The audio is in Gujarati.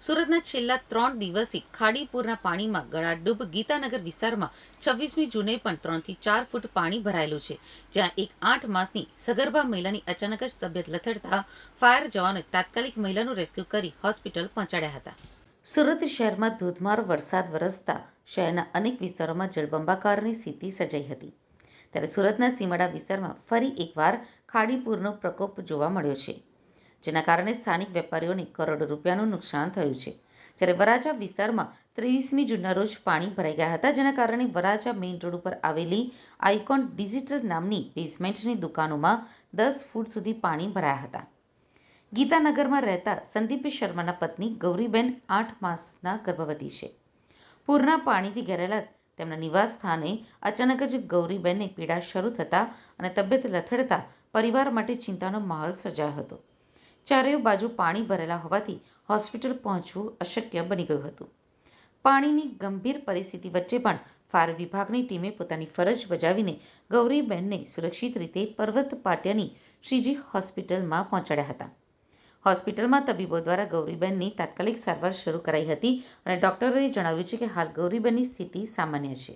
સુરતના છેલ્લા ત્રણ દિવસથી ખાડીપુરના પાણીમાં ગળાડૂબ ગીતાનગર વિસ્તારમાં છવ્વીસમી જૂને પણ ત્રણથી ચાર ફૂટ પાણી ભરાયેલું છે, જ્યાં એક આઠ માસની સગર્ભા મહિલાની અચાનક જ તબિયત લથડતા ફાયર જવાનોએ તાત્કાલિક મહિલાનું રેસ્ક્યુ કરી હોસ્પિટલ પહોંચાડ્યા હતા. સુરત શહેરમાં ધોધમાર વરસાદ વરસતા શહેરના અનેક વિસ્તારોમાં જળબંબાકારની સ્થિતિ સર્જાઈ હતી. ત્યારે સુરતના સીમાડા વિસ્તારમાં ફરી એકવાર ખાડીપુરનો પ્રકોપ જોવા મળ્યો છે. જેના કારણે સ્થાનિક વેપારીઓને કરોડો રૂપિયાનું નુકસાન થયું છે. જ્યારે વરાછા વિસ્તારમાં ત્રેવીસમી જૂનના રોજ પાણી ભરાઈ ગયા હતા, જેના કારણે વરાછા મેઇન રોડ ઉપર આવેલી આઇકોન ડિજિટલ નામની બેઝમેન્ટની દુકાનોમાં દસ ફૂટ સુધી પાણી ભરાયા હતા. ગીતાનગરમાં રહેતા સંદીપ શર્માના પત્ની ગૌરીબેન આઠ માસના ગર્ભવતી છે. પૂરના પાણીથી ઘેરાયેલા તેમના નિવાસ સ્થાને અચાનક જ ગૌરીબેનને પીડા શરૂ થતાં અને તબિયત લથડતા પરિવાર માટે ચિંતાનો માહોલ સર્જાયો હતો. ચારેય બાજુ પાણી ભરેલા હોવાથી હોસ્પિટલ પહોંચવું અશક્ય બની ગયું હતું. પાણીની ગંભીર પરિસ્થિતિ વચ્ચે પણ ફાયર વિભાગની ટીમે પોતાની ફરજ બજાવીને ગૌરીબેનને સુરક્ષિત રીતે પર્વત પાટિયાની શ્રીજી હોસ્પિટલમાં પહોંચાડ્યા હતા. હોસ્પિટલમાં તબીબો દ્વારા ગૌરીબેનની તાત્કાલિક સારવાર શરૂ કરાઈ હતી અને ડોક્ટરોએ જણાવ્યું છે કે હાલ ગૌરીબેનની સ્થિતિ સામાન્ય છે.